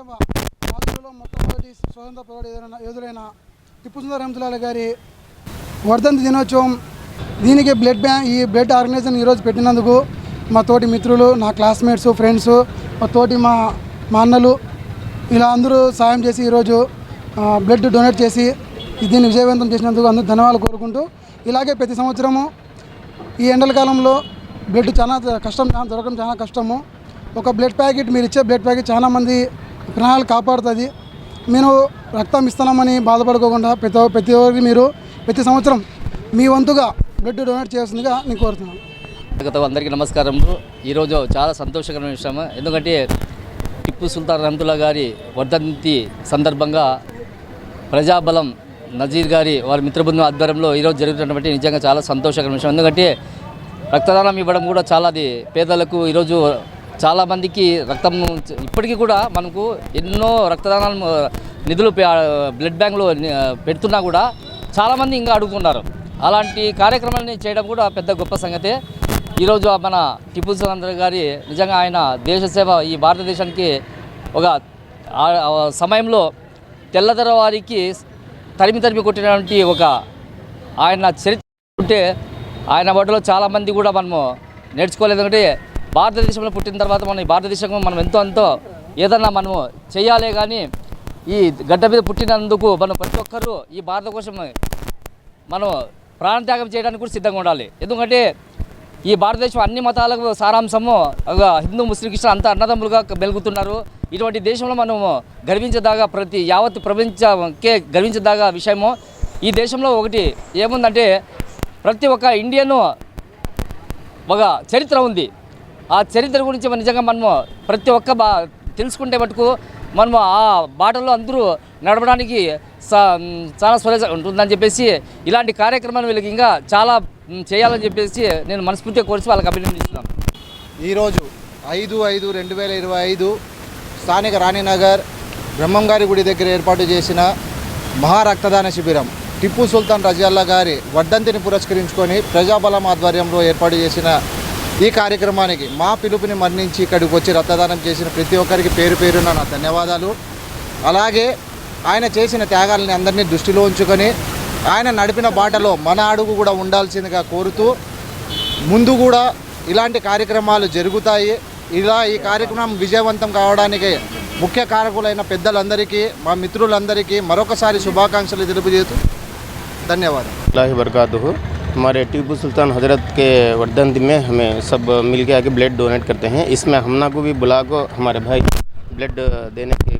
జాతి స్వతంత్ర పోరాట యోధులైన- యోధులైన టిప్పు సుందర రహమతుల్లాల గారి వర్ధంతి దినోత్సవం. దీనికి బ్లడ్ బ్యాంక్ ఈ బ్లడ్ ఆర్గనైజేషన్ ఈరోజు పెట్టినందుకు మా తోటి మిత్రులు నా క్లాస్మేట్స్ ఫ్రెండ్స్ మా తోటి మా మా అన్నలు ఇలా అందరూ సాయం చేసి ఈరోజు బ్లడ్ డొనేట్ చేసి దీన్ని విజయవంతం చేసినందుకు అందరూ ధన్యవాదాలు కోరుకుంటూ ఇలాగే ప్రతి సంవత్సరము ఈ ఎండల కాలంలో బ్లడ్ చాలా కష్టం చాలా దొరకడం చాలా కష్టము. ఒక బ్లడ్ ప్యాకెట్ మీరు ఇచ్చే బ్లడ్ ప్యాకెట్ చాలామంది ప్రాణాలు కాపాడుతుంది. మేము రక్తం ఇస్తున్నామని బాధపడుకోకుండా ప్రతి ప్రతి ఒక్కరికి మీరు ప్రతి సంవత్సరం మీ వంతుగా బ్లడ్ డొనేట్ చేయాల్సిందిగా నేను కోరుతున్నాను. గత అందరికీ నమస్కారములు. ఈరోజు చాలా సంతోషకరమైన విషయం. ఎందుకంటే టిప్పు సుల్తాన్ రహమతుల్లా గారి వర్ధంతి సందర్భంగా ప్రజాబలం నజీర్ గారి వారి మిత్రబృందం ఆధ్వర్యంలో ఈరోజు జరుగుతున్నటువంటి నిజంగా చాలా సంతోషకరమైన విషయం. ఎందుకంటే రక్తదానం ఇవ్వడం కూడా చాలా అది పేదలకు ఈరోజు చాలామందికి రక్తం ఇప్పటికీ కూడా మనకు ఎన్నో రక్తదానాలు నిధులు బ్లడ్ బ్యాంకులో పెడుతున్నా కూడా చాలామంది ఇంకా అడుగుతున్నారు. అలాంటి కార్యక్రమాలని చేయడం కూడా పెద్ద గొప్ప సంగతే. ఈరోజు మన టిప్పు సుల్తాన్ గారి నిజంగా ఆయన దేశ సేవ ఈ భారతదేశానికి ఒక సమయంలో తెల్లదర వారికి తరిమి తరిమి కొట్టినటువంటి ఒక ఆయన చరిత్ర ఉంటే ఆయన వాటిలో చాలామంది కూడా మనము నేర్చుకోలేదు. ఎందుకంటే భారతదేశంలో పుట్టిన తర్వాత మనం ఈ భారతదేశం మనం ఎంతో ఎంతో ఏదన్నా మనము చేయాలి కానీ ఈ గడ్డ మీద పుట్టినందుకు మనం ప్రతి ఒక్కరూ ఈ భారత కోసం మనం ప్రాణత్యాగం చేయడానికి కూడా సిద్ధంగా ఉండాలి. ఎందుకంటే ఈ భారతదేశం అన్ని మతాలకు సారాంశము. ఒక హిందూ ముస్లిం క్రిస్టియన్ అంతా అన్నదమ్ములుగా మెలుగుతున్నారు. ఇటువంటి దేశంలో మనము గర్వించదాగా ప్రతి యావత్ ప్రపంచకే గర్వించదాగా విషయము. ఈ దేశంలో ఒకటి ఏముందంటే ప్రతి ఒక్క ఇండియను ఒక చరిత్ర ఉంది. ఆ చరిత్ర గురించి మనం నిజంగా మనము ప్రతి ఒక్క బా తెలుసుకుంటే మటుకు మనము ఆ బాటలో అందరూ నడవడానికి సా- చాలా స్వరజ ఉంటుందని చెప్పేసి ఇలాంటి కార్యక్రమాలు వీళ్ళకి ఇంకా చాలా చేయాలని చెప్పేసి నేను మనస్ఫూర్తిగా కోరిసి వాళ్ళకి అభినందిస్తున్నాను. ఈరోజు ఐదు ఐదు రెండు వేల ఇరవై ఐదు స్థానిక రాణినగర్ బ్రహ్మంగారి గుడి దగ్గర ఏర్పాటు చేసిన మహారక్తదాన శిబిరం టిప్పు సుల్తాన్ రజియల్లా గారి వడ్డంతిని పురస్కరించుకొని ప్రజాబలం ఆధ్వర్యంలో ఏర్పాటు చేసిన ఈ కార్యక్రమానికి మా పిలుపుని మరణించి ఇక్కడికి వచ్చి రక్తదానం చేసిన ప్రతి ఒక్కరికి పేరు పేరున నా ధన్యవాదాలు. అలాగే ఆయన చేసిన త్యాగాలని అందరినీ దృష్టిలో ఉంచుకొని ఆయన నడిపిన బాటలో మన అడుగు కూడా ఉండాల్సిందిగా కోరుతూ ముందు కూడా ఇలాంటి కార్యక్రమాలు జరుగుతాయి. ఇలా ఈ కార్యక్రమం విజయవంతం కావడానికి ముఖ్య కారకులైన పెద్దలందరికీ మా మిత్రులందరికీ మరొకసారి శుభాకాంక్షలు తెలుపుచేస్తూ ధన్యవాదాలు. हमारे टीपू सुल्तान हज़रत के वर्धन में हमें सब मिल के आके ब्लड डोनेट करते हैं। इसमें हमना को भी बुला को हमारे भाई ब्लड देने के